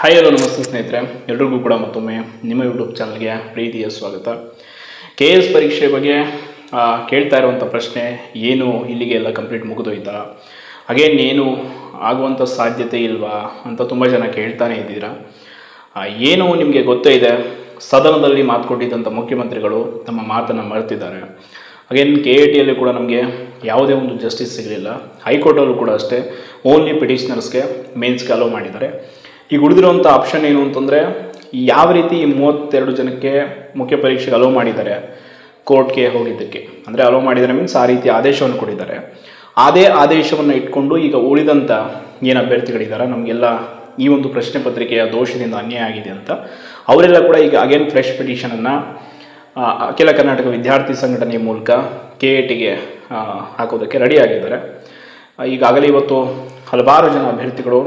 Hi hello ನಮಸ್ತೆ ಸ್ನೇಹಿತರೆ. ಎಲ್ರಿಗೂ ಕೂಡ ಮತ್ತೊಮ್ಮೆ ನಿಮ್ಮ ಯೂಟ್ಯೂಬ್ ಚಾನಲ್ಗೆ ಪ್ರೀತಿಯ ಸ್ವಾಗತ. ಕೆ ಎಸ್ ಪರೀಕ್ಷೆ ಬಗ್ಗೆ ಕೇಳ್ತಾ ಇರುವಂಥ ಪ್ರಶ್ನೆ, ಏನು ಇಲ್ಲಿಗೆ ಎಲ್ಲ ಕಂಪ್ಲೀಟ್ ಮುಗಿದೋಯ್ತಾ? ಅಗೇನ್ ಏನು ಆಗುವಂಥ ಸಾಧ್ಯತೆ ಇಲ್ವಾ ಅಂತ ತುಂಬ ಜನ ಕೇಳ್ತಾನೆ ಇದ್ದೀರಾ? ಏನು ನಿಮಗೆ ಗೊತ್ತೇ ಇದೆ. ಸದನದಲ್ಲಿ ಮಾತು ಕೊಟ್ಟಿದ್ದಂಥ ಮುಖ್ಯಮಂತ್ರಿಗಳು ತಮ್ಮ ಮಾತನ್ನು ಮರೆತಿದ್ದಾರೆ. ಅಗೇನ್ ಕೆ ಎ ಟಿಯಲ್ಲಿ ಕೂಡ ನಮಗೆ ಯಾವುದೇ ಒಂದು ಜಸ್ಟಿಸ್ ಸಿಗಲಿಲ್ಲ. ಹೈಕೋರ್ಟಲ್ಲೂ ಕೂಡ ಅಷ್ಟೇ. ಓನ್ಲಿ ಪಿಟಿಷನರ್ಸ್ಗೆ ಮೇನ್ಸ್ಗೆ ಅಲೋ ಮಾಡಿದ್ದಾರೆ. ಈಗ ಉಳಿದಿರುವಂಥ ಆಪ್ಷನ್ ಏನು ಅಂತಂದರೆ ಯಾವ ರೀತಿ ಈ ಮೂವತ್ತೆರಡು ಜನಕ್ಕೆ ಮುಖ್ಯ ಪರೀಕ್ಷೆಗೆ ಅಲೋ ಮಾಡಿದ್ದಾರೆ ಕೋರ್ಟ್ಗೆ ಹೋಗಿದ್ದಕ್ಕೆ. ಅಂದರೆ ಅಲೋ ಮಾಡಿದ್ದಾರೆ ಮೀನ್ಸ್ ಆ ರೀತಿ ಆದೇಶವನ್ನು ಕೊಟ್ಟಿದ್ದಾರೆ. ಅದೇ ಆದೇಶವನ್ನು ಇಟ್ಕೊಂಡು ಈಗ ಉಳಿದಂಥ ಏನು ಅಭ್ಯರ್ಥಿಗಳಿದ್ದಾರೆ ನಮಗೆಲ್ಲ ಈ ಒಂದು ಪ್ರಶ್ನೆ ಪತ್ರಿಕೆಯ ದೋಷದಿಂದ ಅನ್ಯಾಯ ಆಗಿದೆ ಅಂತ. ಅವರೆಲ್ಲ ಕೂಡ ಈಗ ಅಗೇನ್ ಫ್ರೆಶ್ ಪಿಟಿಷನನ್ನು ಅಖಿಲ ಕರ್ನಾಟಕ ವಿದ್ಯಾರ್ಥಿ ಸಂಘಟನೆಯ ಮೂಲಕ ಕೆ ಎ ಟಿಗೆ ಹಾಕೋದಕ್ಕೆ ರೆಡಿ ಆಗಿದ್ದಾರೆ. ಈಗಾಗಲೇ ಇವತ್ತು ಹಲವಾರು ಜನ ಅಭ್ಯರ್ಥಿಗಳು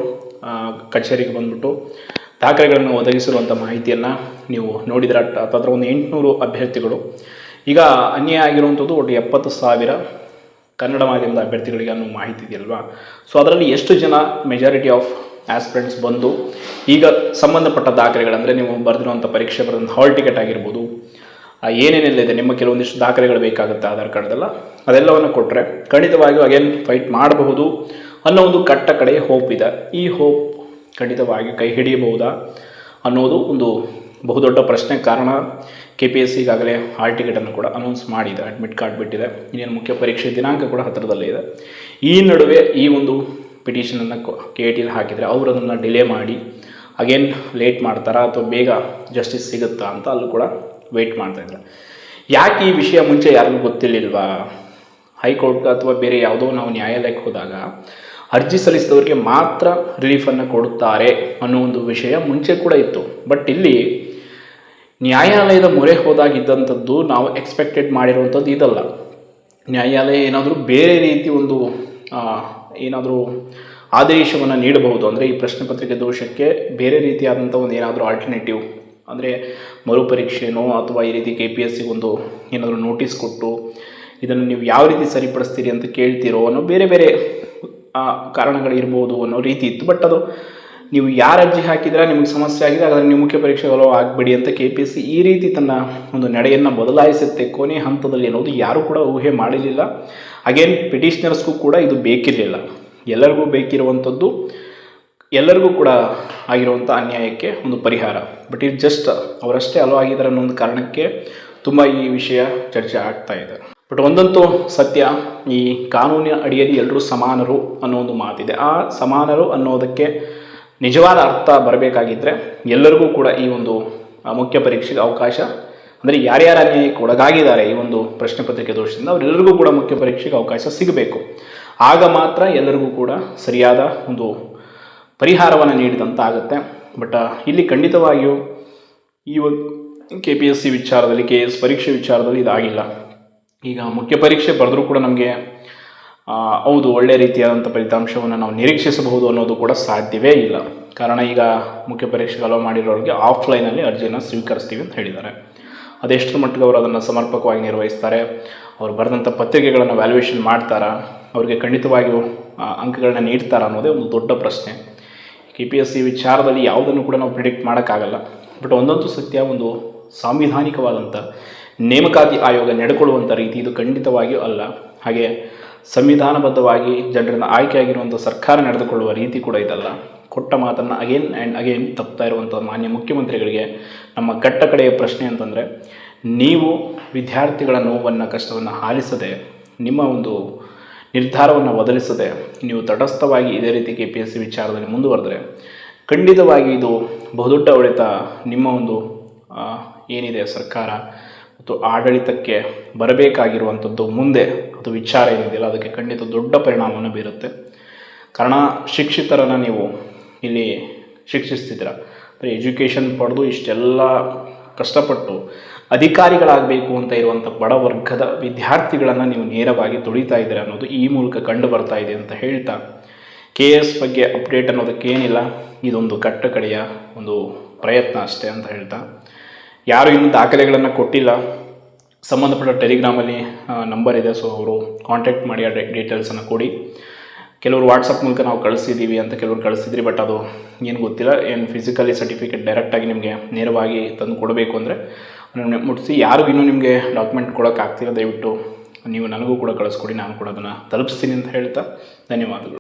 ಕಚೇರಿಗೆ ಬಂದ್ಬಿಟ್ಟು ದಾಖಲೆಗಳನ್ನು ಒದಗಿಸಿರುವಂಥ ಮಾಹಿತಿಯನ್ನು ನೀವು ನೋಡಿದರೆ ಅದರ ಒಂದು ಎಂಟುನೂರು ಅಭ್ಯರ್ಥಿಗಳು. ಈಗ ಅನ್ಯಾಯ ಆಗಿರುವಂಥದ್ದು ಒಟ್ಟು ಎಪ್ಪತ್ತು ಸಾವಿರ ಕನ್ನಡ ಮಾಧ್ಯಮದ ಅಭ್ಯರ್ಥಿಗಳಿಗೆ ಅನ್ನೋ ಮಾಹಿತಿ ಇದೆಯಲ್ವಾ ಸೊ ಅದರಲ್ಲಿ ಎಷ್ಟು ಜನ ಮೆಜಾರಿಟಿ ಆಫ್ ಆಸ್ಪಿರೆಂಟ್ಸ್ ಬಂದು ಈಗ ಸಂಬಂಧಪಟ್ಟ ದಾಖಲೆಗಳಂದರೆ ನೀವು ಬರೆದಿರುವಂಥ ಪರೀಕ್ಷೆ ಬರೆದ ಹಾಲ್ ಟಿಕೆಟ್ ಆಗಿರ್ಬೋದು ಏನೇನೆಲ್ಲ ಇದೆ, ನಿಮ್ಮ ಕೆಲವೊಂದಿಷ್ಟು ದಾಖಲೆಗಳು ಬೇಕಾಗುತ್ತೆ, ಆಧಾರ್ ಕಾರ್ಡ್ದೆಲ್ಲ ಅದೆಲ್ಲವನ್ನು ಕೊಟ್ಟರೆ ಖಂಡಿತವಾಗಿಯೂ ಅಗೇನ್ ಫೈಟ್ ಮಾಡಬಹುದು. ಅನ್ನೋ ಒಂದು ಕಟ್ಟ ಕಡೆ ಹೋಪ್ ಇದೆ. ಈ ಹೋಪ್ ಖಂಡಿತವಾಗಿ ಕೈ ಹಿಡಿಯಬಹುದಾ ಅನ್ನೋದು ಒಂದು ಬಹುದೊಡ್ಡ ಪ್ರಶ್ನೆ ಕಾರಣ. ಕೆ ಪಿ ಎಸ್ ಸಿಗಾಗಲೇ ಹಾಲ್ ಟಿಕೆಟನ್ನು ಕೂಡ ಅನೌನ್ಸ್ ಮಾಡಿದೆ ಅಡ್ಮಿಟ್ ಕಾರ್ಡ್ ಬಿಟ್ಟಿದೆ. ಇನ್ನೇನು ಮುಖ್ಯ ಪರೀಕ್ಷೆ ದಿನಾಂಕ ಕೂಡ ಹತ್ತಿರದಲ್ಲೇ ಇದೆ. ಈ ನಡುವೆ ಈ ಒಂದು ಪಿಟಿಷನನ್ನು ಕೆ ಟಿಲಿ ಹಾಕಿದರೆ ಅವರು ಅದನ್ನು ಡಿಲೇ ಮಾಡಿ ಅಗೇನ್ ಲೇಟ್ ಮಾಡ್ತಾರಾ ಅಥವಾ ಬೇಗ ಜಸ್ಟಿಸ್ ಸಿಗುತ್ತಾ ಅಂತ ಅಲ್ಲೂ ಕೂಡ ವೆಯ್ಟ್ ಮಾಡ್ತಾಯಿದ್ದಾರೆ ಯಾಕೆ ಈ ವಿಷಯ ಮುಂಚೆ ಯಾರಿಗೂ ಗೊತ್ತಿರಲಿಲ್ವಾ? ಹೈಕೋರ್ಟ್ ಅಥವಾ ಬೇರೆ ಯಾವುದೋ ನಾವು ನ್ಯಾಯಾಲಯಕ್ಕೆ ಹೋದಾಗ ಅರ್ಜಿ ಸಲ್ಲಿಸಿದವರಿಗೆ ಮಾತ್ರ ರಿಲೀಫನ್ನು ಕೊಡುತ್ತಾರೆ ಅನ್ನೋ ಒಂದು ವಿಷಯ ಮುಂಚೆ ಕೂಡ ಇತ್ತು. ಬಟ್ ಇಲ್ಲಿ ನ್ಯಾಯಾಲಯದ ಮೊರೆ ಹೋದಾಗಿದ್ದಂಥದ್ದು ನಾವು ಎಕ್ಸ್ಪೆಕ್ಟೆಡ್ ಮಾಡಿರುವಂಥದ್ದು ಇದಲ್ಲ. ನ್ಯಾಯಾಲಯ ಏನಾದರೂ ಬೇರೆ ರೀತಿ ಒಂದು ಏನಾದರೂ ಆದೇಶವನ್ನು ನೀಡಬಹುದು ಅಂದರೆ ಈ ಪ್ರಶ್ನೆ ಪತ್ರಿಕೆ ದೋಷಕ್ಕೆ ಬೇರೆ ರೀತಿಯಾದಂಥ ಒಂದು ಏನಾದರೂ ಆಲ್ಟರ್ನೇಟಿವ್ ಅಂದರೆ ಮರುಪರೀಕ್ಷೆನೋ ಅಥವಾ ಈ ರೀತಿ ಕೆ ಪಿ ಎಸ್ ಸಿಗೊಂದು ಏನಾದರೂ ನೋಟಿಸ್ ಕೊಟ್ಟು ಇದನ್ನು ನೀವು ಯಾವ ರೀತಿ ಸರಿಪಡಿಸ್ತೀರಿ ಅಂತ ಕೇಳ್ತೀರೋ ಅನ್ನೋ ಬೇರೆ ಬೇರೆ ಆ, ಕಾರಣಗಳಿರ್ಬೋದು ಅನ್ನೋ ರೀತಿ ಇತ್ತು. ಬಟ್ ಅದು ನೀವು ಯಾರು ಅರ್ಜಿ ಹಾಕಿದ್ರೆ ನಿಮಗೆ ಸಮಸ್ಯೆ ಆಗಿದೆ ಹಾಗಾದ್ರೆ ನೀವು ಮುಖ್ಯ ಪರೀಕ್ಷೆಗಳು ಆಗಬೇಡಿ ಅಂತ ಕೆ ಪಿ ಸಿ ಈ ರೀತಿ ತನ್ನ ಒಂದು ನಡೆಯನ್ನು ಬದಲಾಯಿಸುತ್ತೆ. ಕೊನೆ ಹಂತದಲ್ಲಿ ಅನ್ನೋದು ಯಾರೂ ಕೂಡ ಊಹೆ ಮಾಡಿರಲಿಲ್ಲ. ಅಗೇನ್ ಪಿಟಿಷನರ್ಸ್ಗೂ ಕೂಡ ಇದು ಬೇಕಿರಲಿಲ್ಲ. ಎಲ್ಲರಿಗೂ ಬೇಕಿರುವಂಥದ್ದು ಎಲ್ಲರಿಗೂ ಕೂಡ ಆಗಿರುವಂಥ ಅನ್ಯಾಯಕ್ಕೆ ಒಂದು ಪರಿಹಾರ. ಬಟ್ ಇದು ಜಸ್ಟ್ ಅವರಷ್ಟೇ ಅಲೋ ಆಗಿದ್ದಾರೆ ಅನ್ನೋ ಒಂದು ಕಾರಣಕ್ಕೆ ತುಂಬ ಈ ವಿಷಯ ಚರ್ಚೆ ಆಗ್ತಾ ಇದೆ. ಬಟ್ ಒಂದಂತೂ ಸತ್ಯ, ಈ ಕಾನೂನಿನ ಅಡಿಯಲ್ಲಿ ಎಲ್ಲರೂ ಸಮಾನರು ಅನ್ನೋ ಒಂದು ಮಾತಿದೆ. ಆ ಸಮಾನರು ಅನ್ನೋದಕ್ಕೆ ನಿಜವಾದ ಅರ್ಥ ಬರಬೇಕಾಗಿದ್ದರೆ ಎಲ್ಲರಿಗೂ ಕೂಡ ಈ ಒಂದು ಮುಖ್ಯ ಪರೀಕ್ಷೆಗೆ ಅವಕಾಶ. ಅಂದರೆ ಯಾರ್ಯಾರಲ್ಲಿ ಒಳಗಾಗಿದ್ದಾರೆ ಈ ಒಂದು ಪ್ರಶ್ನೆ ಪತ್ರಿಕೆ ದೋಷದಿಂದ, ಅವರೆಲ್ಲರಿಗೂ ಕೂಡ ಮುಖ್ಯ ಪರೀಕ್ಷೆಗೆ ಅವಕಾಶ ಸಿಗಬೇಕು. ಆಗ ಮಾತ್ರ ಎಲ್ಲರಿಗೂ ಕೂಡ ಸರಿಯಾದ ಒಂದು ಪರಿಹಾರವನ್ನು ನೀಡಿದಂತ ಆಗುತ್ತೆ ಬಟ್ ಇಲ್ಲಿ ಖಂಡಿತವಾಗಿಯೂ ಈ ಒಂದು ಕೆ ಪಿ ಎಸ್ ಸಿ ವಿಚಾರದಲ್ಲಿ ಕೆ ಎಸ್ ಪರೀಕ್ಷೆ ವಿಚಾರದಲ್ಲಿ ಇದಾಗಿಲ್ಲ. ಈಗ ಮುಖ್ಯ ಪರೀಕ್ಷೆ ಬರೆದರೂ ಕೂಡ ನಮಗೆ ಹೌದು ಒಳ್ಳೆಯ ರೀತಿಯಾದಂಥ ಫಲಿತಾಂಶವನ್ನು ನಾವು ನಿರೀಕ್ಷಿಸಬಹುದು ಅನ್ನೋದು ಕೂಡ ಸಾಧ್ಯವೇ ಇಲ್ಲ. ಕಾರಣ ಈಗ ಮುಖ್ಯ ಪರೀಕ್ಷೆಗೆ ಅಲೋ ಮಾಡಿರೋರಿಗೆ ಆಫ್ಲೈನಲ್ಲಿ ಅರ್ಜಿಯನ್ನು ಸ್ವೀಕರಿಸ್ತೀವಿ ಅಂತ ಹೇಳಿದ್ದಾರೆ. ಅದೆಷ್ಟರ ಮಟ್ಟಿಗೆ ಅವರು ಅದನ್ನು ಸಮರ್ಪಕವಾಗಿ ನಿರ್ವಹಿಸ್ತಾರೆ, ಅವರು ಬರೆದಂಥ ಪತ್ರಿಕೆಗಳನ್ನು ವ್ಯಾಲ್ಯೂಯೇಷನ್ ಮಾಡ್ತಾರಾ, ಅವರಿಗೆ ಖಂಡಿತವಾಗಿಯೂ ಅಂಕಗಳನ್ನ ನೀಡ್ತಾರಾ ಅನ್ನೋದೇ ಒಂದು ದೊಡ್ಡ ಪ್ರಶ್ನೆ. ಕೆ ಪಿ ಎಸ್ ಸಿ ವಿಚಾರದಲ್ಲಿ ಯಾವುದನ್ನು ಕೂಡ ನಾವು ಪ್ರಿಡಿಕ್ಟ್ ಮಾಡೋಕ್ಕಾಗಲ್ಲ. ಬಟ್ ಒಂದೊಂದು ಸತ್ಯ, ಒಂದು ಸಾಂವಿಧಾನಿಕವಾದಂಥ ನೇಮಕಾತಿ ಆಯೋಗ ನಡೆಕೊಳ್ಳುವಂಥ ರೀತಿ ಇದು ಖಂಡಿತವಾಗಿಯೂ ಅಲ್ಲ. ಹಾಗೆ ಸಂವಿಧಾನಬದ್ಧವಾಗಿ ಜನರನ್ನು ಆಯ್ಕೆಯಾಗಿರುವಂಥ ಸರ್ಕಾರ ನಡೆದುಕೊಳ್ಳುವ ರೀತಿ ಕೂಡ ಇದಲ್ಲ. ಕೊಟ್ಟ ಮಾತನ್ನು ಅಗೇನ್ ಆ್ಯಂಡ್ ಅಗೇನ್ ತಪ್ತಾ ಇರುವಂಥ ಮಾನ್ಯ ಮುಖ್ಯಮಂತ್ರಿಗಳಿಗೆ ನಮ್ಮ ಕಟ್ಟ ಕಡೆಯ ಪ್ರಶ್ನೆ ಅಂತಂದರೆ, ನೀವು ವಿದ್ಯಾರ್ಥಿಗಳ ನೋವನ್ನು, ಕಷ್ಟವನ್ನು ಆಲಿಸದೆ, ನಿಮ್ಮ ಒಂದು ನಿರ್ಧಾರವನ್ನು ಬದಲಿಸದೆ ನೀವು ತಟಸ್ಥವಾಗಿ ಇದೇ ರೀತಿ ಕೆ ಪಿ ಎಸ್ ಸಿ ವಿಚಾರದಲ್ಲಿ ಮುಂದುವರೆದರೆ, ಖಂಡಿತವಾಗಿ ಇದು ಬಹುದೊಡ್ಡ ಹೊಡೆತ ನಿಮ್ಮ ಒಂದು ಏನಿದೆ ಸರ್ಕಾರ ಮತ್ತು ಆಡಳಿತಕ್ಕೆ ಬರಬೇಕಾಗಿರುವಂಥದ್ದು ಮುಂದೆ ಅದು ವಿಚಾರ ಏನಿದೆಯಲ್ಲ, ಅದಕ್ಕೆ ಖಂಡಿತ ದೊಡ್ಡ ಪರಿಣಾಮವನ್ನು ಬೀರುತ್ತೆ. ಕಾರಣ, ಶಿಕ್ಷಿತರನ್ನು ನೀವು ಇಲ್ಲಿ ಶಿಕ್ಷಿಸ್ತಿದ್ದೀರ? ಅಂದರೆ ಎಜುಕೇಷನ್ ಪಡೆದು ಇಷ್ಟೆಲ್ಲ ಕಷ್ಟಪಟ್ಟು ಅಧಿಕಾರಿಗಳಾಗಬೇಕು ಅಂತ ಇರುವಂಥ ಬಡ ವರ್ಗದ ವಿದ್ಯಾರ್ಥಿಗಳನ್ನು ನೀವು ನೇರವಾಗಿ ತುಳಿತಾ ಇದ್ದೀರ ಅನ್ನೋದು ಈ ಮೂಲಕ ಕಂಡು ಬರ್ತಾ ಇದೆ ಅಂತ ಹೇಳ್ತಾ, ಕೆ ಎಸ್ ಬಗ್ಗೆ ಅಪ್ಡೇಟ್ ಅನ್ನೋದಕ್ಕೇನಿಲ್ಲ, ಇದೊಂದು ಕಟ್ಟಕಡೆಯ ಒಂದು ಪ್ರಯತ್ನ ಅಷ್ಟೇ ಅಂತ ಹೇಳ್ತಾ. ಯಾರು ಇನ್ನೂ ದಾಖಲೆಗಳನ್ನು ಕೊಟ್ಟಿಲ್ಲ. ಸಂಬಂಧಪಟ್ಟ ಟೆಲಿಗ್ರಾಮಲ್ಲಿ ನಂಬರ್ ಇದೆ ಸೊ ಅವರು ಕಾಂಟ್ಯಾಕ್ಟ್ ಮಾಡಿ ಆ ಡೀಟೇಲ್ಸನ್ನು ಕೊಡಿ. ಕೆಲವರು ವಾಟ್ಸಪ್ ಮೂಲಕ ನಾವು ಕಳಿಸಿದ್ದೀವಿ ಅಂತ ಕೆಲವರು ಕಳಿಸಿದ್ರಿ ಬಟ್ ಅದು ಏನು ಗೊತ್ತಿಲ್ಲ. ಏನು ಫಿಸಿಕಲಿ ಸರ್ಟಿಫಿಕೇಟ್ ಡೈರೆಕ್ಟಾಗಿ ನಿಮಗೆ ನೇರವಾಗಿ ತಂದು ಕೊಡಬೇಕು ಅಂದರೆ ಮುಟ್ಟಿಸಿ ಯಾರಿಗೂ ಇನ್ನೂ ನಿಮಗೆ ಡಾಕ್ಯುಮೆಂಟ್ ಕೊಡೋಕ್ಕಾಗ್ತಿಲ್ಲ ದಯವಿಟ್ಟು ನೀವು ನನಗೂ ಕೂಡ ಕಳಿಸ್ಕೊಡಿ, ನಾನು ಕೂಡ ಅದನ್ನು ತಲುಪಿಸ್ತೀನಿ ಅಂತ ಹೇಳ್ತಾ ಧನ್ಯವಾದಗಳು.